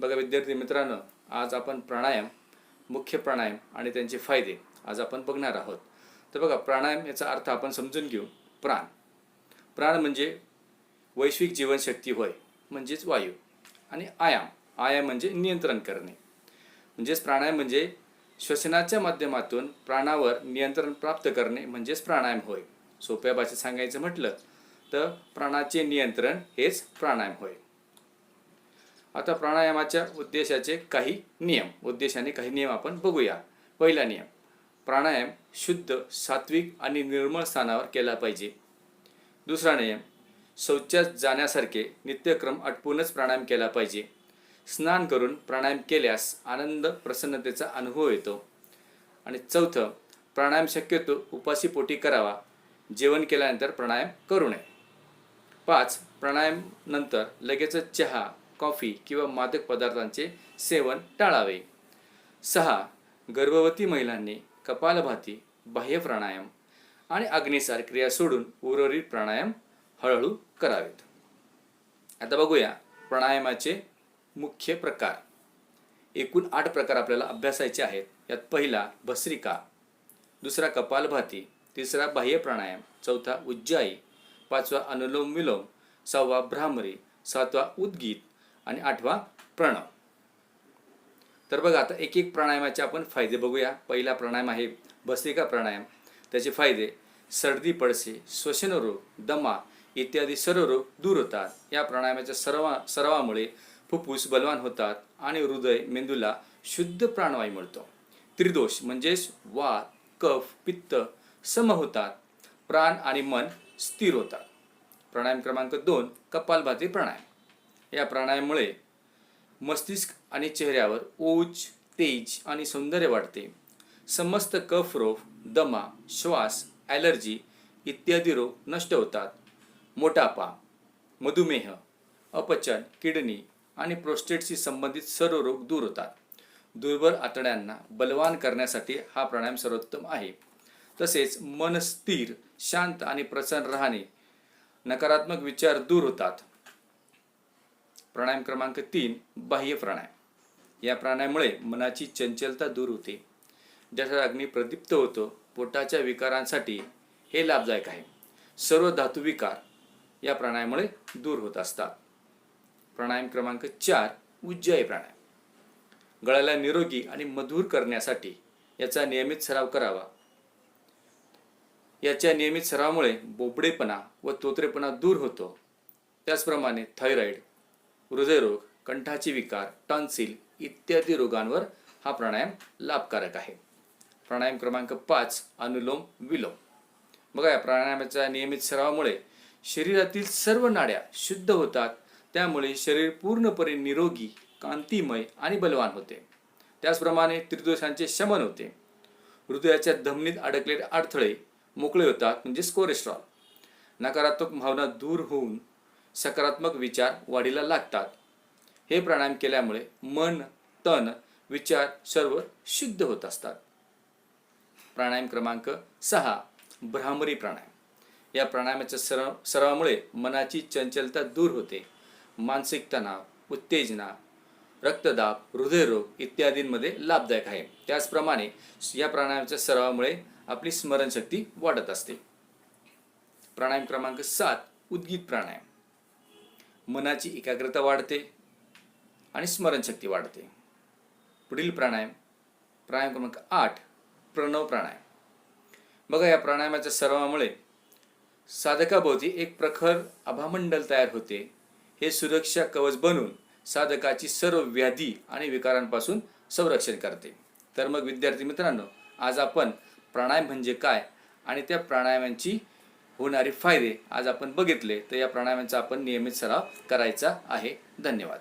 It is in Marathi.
बघा विद्यार्थी मित्रांनो आज आपण प्राणायाम मुख्य प्राणायाम आणि त्यांचे फायदे आज आपण बघणार आहोत. तर बघा प्राणायाम याचा अर्थ आपण समजून घेऊ प्राण. प्राण म्हणजे वैश्विक जीवनशक्ती होय म्हणजेच वायू. आणि आयाम आयाम म्हणजे नियंत्रण करणे. म्हणजेच प्राणायाम म्हणजे श्वसनाच्या माध्यमातून प्राणावर नियंत्रण प्राप्त करणे म्हणजेच प्राणायाम होय. सोप्या भाषेत सांगायचं म्हटलं तर प्राणाचे नियंत्रण हेच प्राणायाम होय. आता प्राणायामाच्या उद्देशाचे काही नियम. उद्देशाने काही नियम आपण बघूया. पहिला नियम प्राणायाम शुद्ध सात्विक आणि निर्मळ स्थानावर केला पाहिजे. दुसरा नियम शौचास जाण्यासारखे नित्यक्रम आटपूनच प्राणायाम केला पाहिजे. स्नान करून प्राणायाम केल्यास आनंद प्रसन्नतेचा अनुभव येतो. आणि चौथं प्राणायाम शक्यतो उपाशी पोटी करावा. जेवण केल्यानंतर प्राणायाम करू नये. पाच प्राणायाम नंतर लगेचच चहा कॉफी किंवा मादक पदार्थांचे सेवन टाळावे. सहा गर्भवती महिलांनी कपालभाती बाह्य प्राणायाम आणि अग्निसार क्रिया सोडून उर्वरित प्राणायाम हळूहळू करावेत. आता बघूया प्राणायामाचे मुख्य प्रकार. एकूण आठ प्रकार आपल्याला अभ्यासायचे आहेत. यात पहिला भस्रिका. दुसरा कपालभाती. तिसरा बाह्य प्राणायाम. चौथा उज्जाई. पाचवा अनुलोम विलोम. सहावा भ्रामरी. सातवा उद्गीत. आणि आठवा प्रणव. तर बघा आता एक एक प्राणायामाचे आपण फायदे बघूया. पहिला प्राणायाम आहे भस्त्रिका प्राणायाम. त्याचे फायदे सर्दी पडसे श्वसनरोग दमा इत्यादी सर्व रोग दूर होतात. या प्राणायामाच्या सर्वा सरावामुळे फुफ्फुस बलवान होतात आणि हृदय मेंदूला शुद्ध प्राणवायू मिळतो. त्रिदोष म्हणजेच वात कफ पित्त सम होतात. प्राण आणि मन स्थिर होतात. प्राणायाम क्रमांक दोन कपालभाती प्राणायाम. या प्राणायाममुळे मस्तिष्क आणि चेहऱ्यावर ओज तेज आणि सौंदर्य वाढते. समस्त कफ रोग दमा श्वास ॲलर्जी इत्यादी रोग नष्ट होतात. मोटापा मधुमेह अपचन किडनी आणि प्रोस्टेटशी संबंधित सर्व रोग दूर होतात. दुर्बल आतड्यांना बलवान करण्यासाठी हा प्राणायाम सर्वोत्तम आहे. तसेच मन स्थिर शांत आणि प्रसन्न राहणे नकारात्मक विचार दूर होतात. प्राणायाम क्रमांक तीन बाह्य प्राणायाम. या प्राणायामुळे मनाची चंचलता दूर होते. जठर अग्नी प्रदीप्त होतो. पोटाच्या विकारांसाठी हे लाभदायक आहे. सर्व धातू विकार या प्राणायामुळे दूर होत असतात. प्राणायाम क्रमांक चार उज्जय प्राणायाम. गळ्याला निरोगी आणि मधुर करण्यासाठी याचा नियमित सराव करावा. याच्या नियमित सरावामुळे बोबडेपणा व तोत्रेपणा दूर होतो. त्याचप्रमाणे थायरॉईड हृदयरोग कंठाचे विकार टॉन्सिल इत्यादी रोगांवर हा प्राणायाम लाभकारक आहे. प्राणायाम क्रमांक पाच अनुलोम विलोम. बघा या प्राणायामाच्या नियमित सरावामुळे शरीरातील सर्व नाड्या शुद्ध होतात. त्यामुळे शरीर पूर्णपणे निरोगी कांतिमय आणि बलवान होते. त्याचप्रमाणे त्रिदोषांचे शमन होते. हृदयाच्या धमनीत अडकलेले अडथळे मोकळे होतात म्हणजेच कोलेस्ट्रॉल नकारात्मक भावना दूर होऊन सकारात्मक विचार वाढीला लागतात. हे प्राणायाम केल्यामुळे मन तन विचार सर्व शुद्ध होत असतात. प्राणायाम क्रमांक सहा भ्रामरी प्राणायाम. या प्राणायामाच्या सराव सरावामुळे मनाची चंचलता दूर होते. मानसिक तणाव उत्तेजना रक्तदाब हृदयरोग इत्यादींमध्ये लाभदायक आहे. त्याचप्रमाणे या प्राणायामाच्या सरावामुळे आपली स्मरणशक्ती वाढत असते. प्राणायाम क्रमांक सात उद्गीत प्राणायाम. मनाची एकाग्रता वाढते आणि स्मरणशक्ती वाढते. पुढील प्राणायाम प्राणायाम क्रमांक आठ प्रणव प्राणायाम. बघा या प्राणायामाच्या सरावामुळे साधकाभोवती एक प्रखर आभामंडल तयार होते. हे सुरक्षा कवच बनून साधकाची सर्व व्याधी आणि विकारांपासून संरक्षण करते. तर मग विद्यार्थी मित्रांनो आज आपण प्राणायाम म्हणजे काय आणि त्या प्राणायामांची होणारे फायदे आज आपण बघितले तर या प्राणायामांचा आपण नियमित सराव करायचा आहे. धन्यवाद.